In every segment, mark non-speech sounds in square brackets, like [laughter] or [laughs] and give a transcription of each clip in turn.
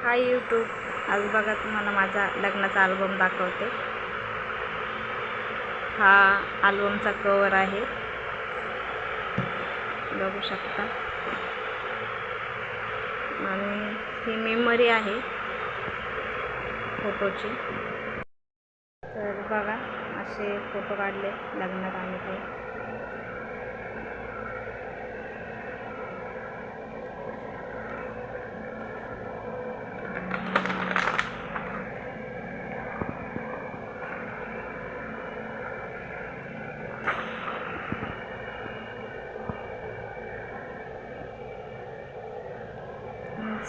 Hi YouTube आज बघा तुम्हाला माझा लग्नाचा अल्बम दाखवते. हा अल्बमचा कवर आहे. बघू शकता. आणि ही मेमरी आहे फोटोची तर बघा असे फोटो काढले लग्नात आम्ही ते.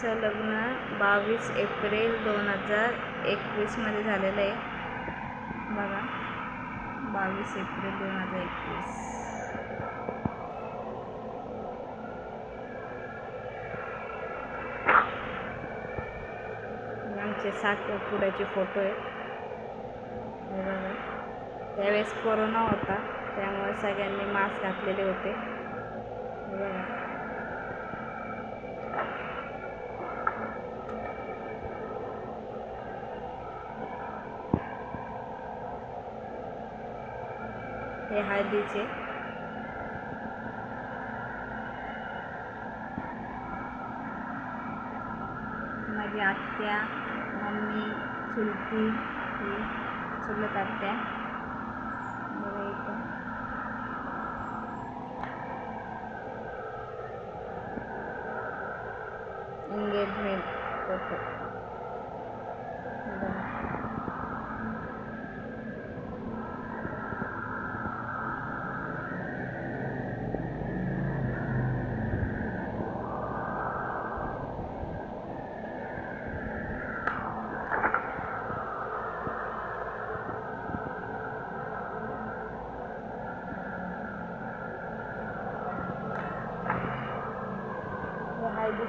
आमचं लग्न बावीस एप्रिल दोन हजार एकवीसमध्ये झालेलं आहे. बघा बावीस एप्रिल दोन हजार एकवीस. आमचे सात पुढ्याचे फोटो आहेत. बघा त्यावेळेस कोरोना होता त्यामुळे सगळ्यांनी मास्क घातलेले होते हे बघा हे हळदीचे माझी आत्या मम्मी चुलती ही चुलत आत्या बघा इथं एंगेजमेंट फोटो बघा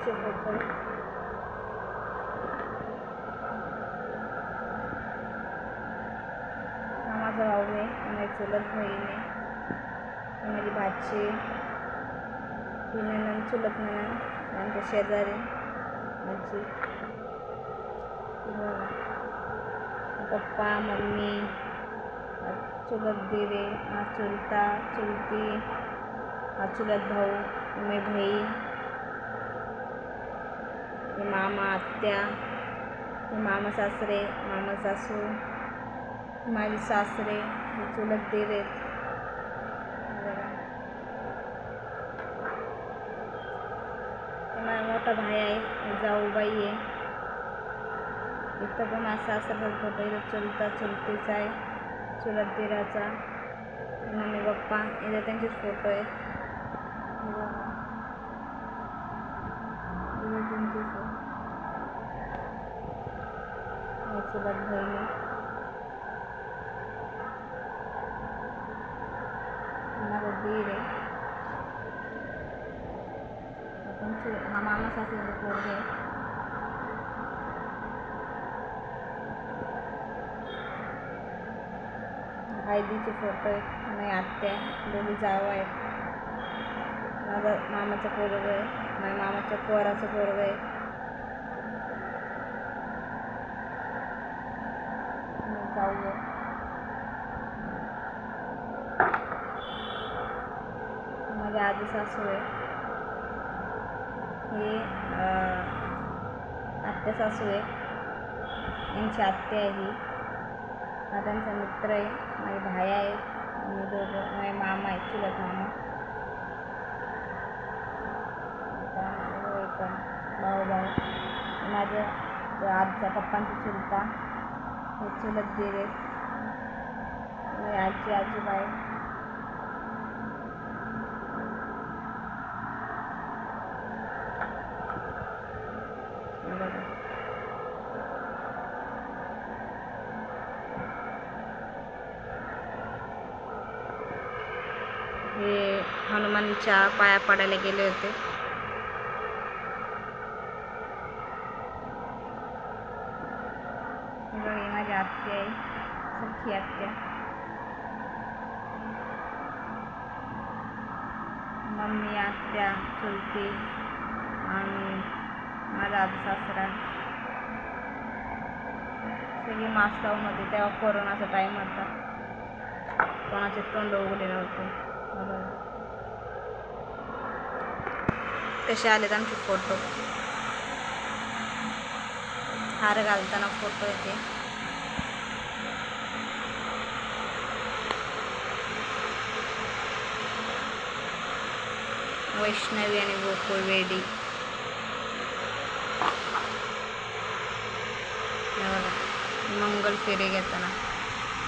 हे हळदीचे हा माझा भाऊ आहे आणि माझी चुलत बहीण आहे माझी भाची ही ननंद चुलत ननंद आमच्या शेजारी माझी पप्पा मम्मी चुलत दिवे हा चुलता चुलती हा चुलत भाऊ मी बहीण मामा आत्या मामा सासरे मामा सासू माझे सासरे चुलत दीर आहेत. माझा मोठा भाई आहे जाऊबाई आहे. इथं पण असा असं फोटो इथं चुलता चुलतीचा आहे चुलत दिराचा मम्मी पप्पा इथं त्यांचेच फोटो आहे हे बघा. इथं त्यांचे फोटो हे चुलत बहिणी माझा दीर आहे. आपण चु हा मामा पोरग आहे. हळदीचे फोटो आहेत आणि आत्या दोन्ही जावं आहेत. माझा मामाचं पोरग आहे माझ्या मामाच्या पोराचं पोरग आहे. पाहिजे माझे आजी सासू आहे हे आत्या सासू आहे यांची आत्या आहे ही। हा त्यांचा मित्र आहे माझे भाई आहेत आणि दोघं माझे मामा आहेत चुलत मामा। भाऊ भाऊ माझ्या आजचा पप्पांचा चुलता। हे चुलत दीर आहेत माझी आजी आजोबा हे हे हनुमानच्या पाया पडायला गेले होते हे बघा ही आहे आत्या मम्मी आत्या चुलती आणि माझा आजी सासरा सगळी मास्क लावून होते तेव्हा कोरोनाचा टाईम होता कोणाचे तोंड उघडलेलं नव्हते तसे कसे आलेत आणखी फोटो हार घालताना फोटो येते वैष्णवी आणि गोकुळ वेडी मंगल फेरे घेताना.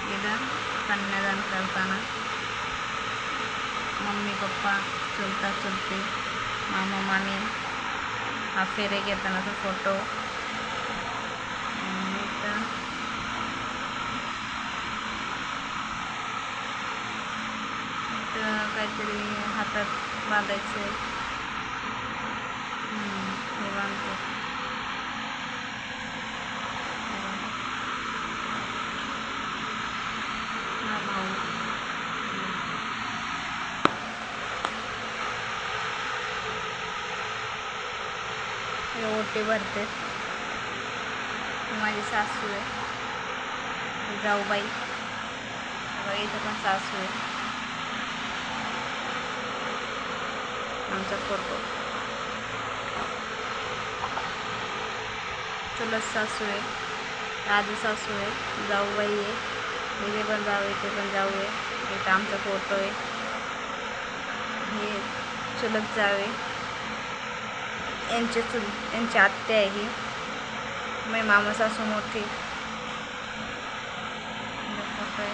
इथं कन्यादान करताना. मम्मी पप्पा चुलता चुलती मामा मामी. हा फेरे घेतानाचा फोटो. इथं इथं काहीतरी हातात बांधायचं. हम्म, हे बांधते. ओटे ओटी भरते. माझी सासू आहे. जाऊ जाऊबाई इथं पण सासू आहे. आमचा फोटो चुलत सासू आहे राजू सासू आहे जाऊबाई आहे तिथे पण जाऊ इथे पण जाऊ आहे इथं आमचा फोटो आहे. हे चुलत जावे यांचे चुल यांची आत्या आहे ही. मी मामा सासू मोठी इथं फोटो आहे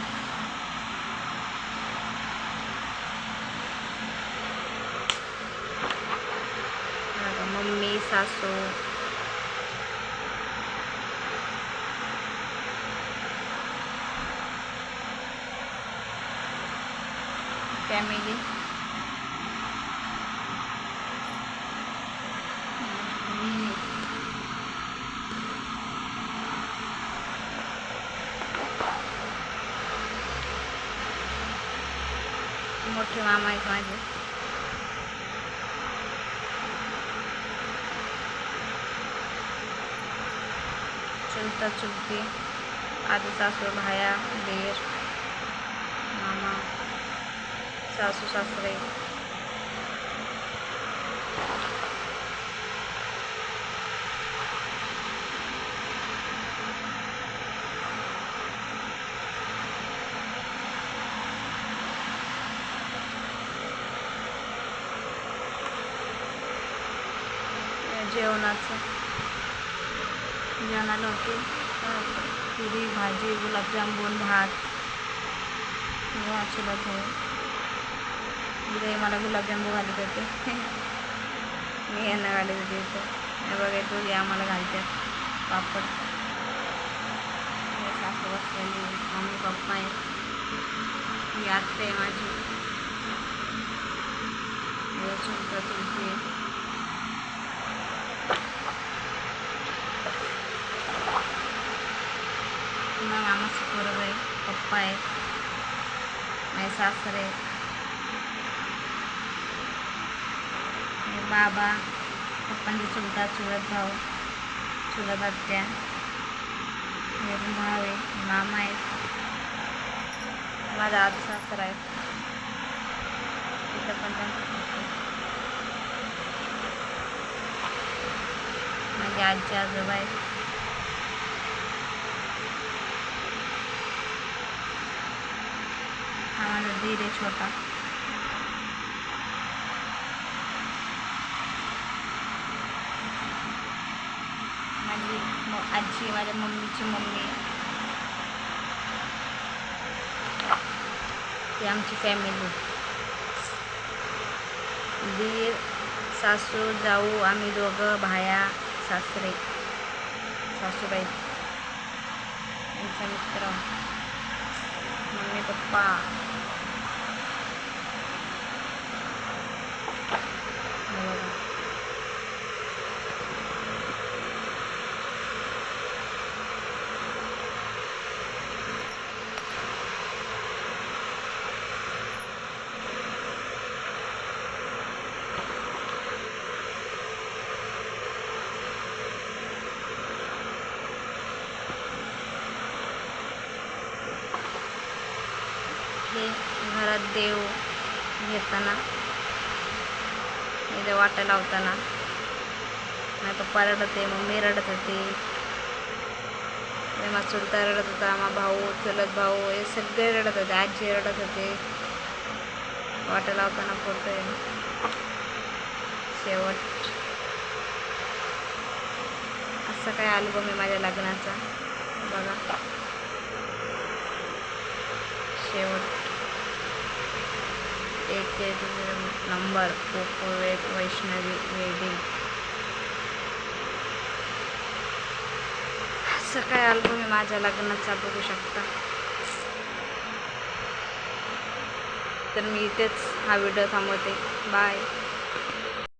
बघा, मम्मी सासू फॅमिली मोठे मामा आहेत माझे चुलता चुलती आधी सासू भाया देर मामा सासू सासरे। जेवणाचं. जेवणाला होते पुरी भाजी गुलाबजामुन भात चुलत आहे. मला गुलाबजामू घालत होते. [laughs] मी यांना घालत होते इथं. बघा बघा दोघे आम्हाला घालतात. पापड. सासू बसलेली मम्मी पप्पा आहे ही आत्ता आहे माझी. हे चुलता चुलती आहे. पुन्हा मामाचं पोरग आहे पप्पा आहे माझे सासर आहेत. बाबा पप्पांचे चुलता चुलत भाऊ चुलत आत्या भाऊ आहे मामा आहे माझा आज सासर आहे तिथं पण त्यांचं माझे आजी आजोबा आहेत. हा माझा छोटा माझी म आजी माझ्या मम्मीची मम्मी. ही आमची फॅमिली दीर सासू जाऊ आम्ही दोघं भाया सासरे. सासूबाई. यांचा मित्र. Mummy papa. देव घेताना म्हणजे वाटा लावताना. नाही पप्पा रडत आहे मम्मी रडत होती. माझा चुलता रडत होता मा भाऊ चुलत भाऊ हे सगळे रडत होते आजी रडत होते. वाटा लावताना फोटो आहे. शेवट. असा काय अल्बम आहे माझ्या लग्नाचा? बघा. शेवट. एक ते नंबर. कोको एक वैष्णवी वेडिंग. असं काय अल्बम आहे माझ्या लग्नाचा बघू शकता. तर मी इथेच हा व्हिडिओ थांबवते. बाय